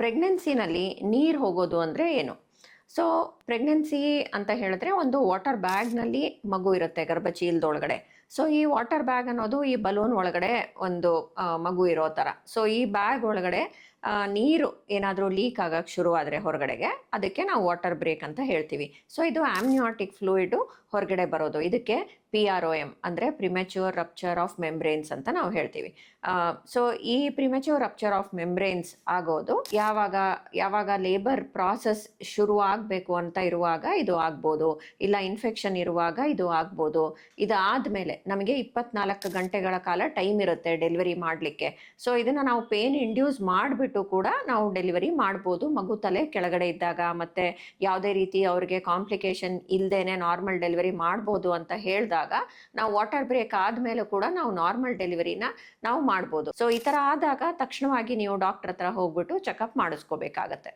ಪ್ರೆಗ್ನೆನ್ಸಿನಲ್ಲಿ ನೀರು ಹೋಗೋದು ಅಂದರೆ ಏನು? ಸೊ ಪ್ರೆಗ್ನೆನ್ಸಿ ಅಂತ ಹೇಳಿದ್ರೆ ಒಂದು ವಾಟರ್ ಬ್ಯಾಗ್ನಲ್ಲಿ ಮಗು ಇರುತ್ತೆ ಗರ್ಭಚೀಲದೊಳಗಡೆ. ಸೊ ಈ ವಾಟರ್ ಬ್ಯಾಗ್ ಅನ್ನೋದು ಈ ಬಲೂನ್ ಒಳಗಡೆ ಒಂದು ಮಗು ಇರೋ ಥರ ಸೊ ಈ ಬ್ಯಾಗ್ ಒಳಗಡೆ ನೀರು ಏನಾದರೂ ಲೀಕ್ ಆಗಕ್ಕೆ ಆದರೆ ಹೊರಗಡೆಗೆ, ಅದಕ್ಕೆ ನಾವು ವಾಟರ್ ಬ್ರೇಕ್ ಅಂತ ಹೇಳ್ತೀವಿ. ಸೊ ಇದು ಆಮ್ನಿಯಾಟಿಕ್ ಫ್ಲೂಯಿಡು ಹೊರಗಡೆ ಬರೋದು. ಇದಕ್ಕೆ ಪಿ ಆರ್ ಒ ಎಂ ಅಂದರೆ ಪ್ರಿಮೆಚ್ಯೂರ್ ರಪ್ಚರ್ ಆಫ್ ಮೆಂಬ್ರೇನ್ಸ್ ಅಂತ ನಾವು ಹೇಳ್ತೀವಿ. ಸೊ ಈ ಪ್ರಿಮೆಚ್ಯೂರ್ ರಪ್ಚರ್ ಆಫ್ ಮೆಂಬ್ರೇನ್ಸ್ ಆಗೋದು ಯಾವಾಗ ಯಾವಾಗ ಲೇಬರ್ ಪ್ರಾಸೆಸ್ ಶುರು ಆಗಬೇಕು ಅಂತ ಇರುವಾಗ ಇದು ಆಗ್ಬೋದು. ಇಲ್ಲ ಇನ್ಫೆಕ್ಷನ್ ಇರುವಾಗ ಇದು ಆಗ್ಬೋದು. ಇದಾದ್ಮೇಲೆ ನಮಗೆ ಇಪ್ಪತ್ನಾಲ್ಕು ಗಂಟೆಗಳ ಕಾಲ ಟೈಮ್ ಇರುತ್ತೆ ಡೆಲಿವರಿ ಮಾಡಲಿಕ್ಕೆ. ಸೊ ಇದನ್ನು ನಾವು ಪೇನ್ ಇಂಡ್ಯೂಸ್ ಮಾಡಿಬಿಟ್ಟು ಕೂಡ ನಾವು ಡೆಲಿವರಿ ಮಾಡ್ಬೋದು. ಮಗು ತಲೆ ಕೆಳಗಡೆ ಇದ್ದಾಗ ಮತ್ತೆ ಯಾವುದೇ ರೀತಿ ಅವ್ರಿಗೆ ಕಾಂಪ್ಲಿಕೇಶನ್ ಇಲ್ಲದೇನೆ ನಾರ್ಮಲ್ ಡೆಲಿವರಿ ಮಾಡ್ಬೋದು ಅಂತ ಹೇಳಿದಾಗ ನಾವು ವಾಟರ್ ಬ್ರೇಕ್ ಆದ್ಮೇಲೆ ಕೂಡ ನಾವು ನಾರ್ಮಲ್ ಡೆಲಿವರಿನ ನಾವು ಮಾಡ್ಬೋದು. ಸೊ ಈ ಥರ ಆದಾಗ ತಕ್ಷಣವಾಗಿ ನೀವು ಡಾಕ್ಟರ್ ಹತ್ರ ಹೋಗ್ಬಿಟ್ಟು ಚೆಕಪ್ ಮಾಡಿಸ್ಕೋಬೇಕಾಗತ್ತೆ.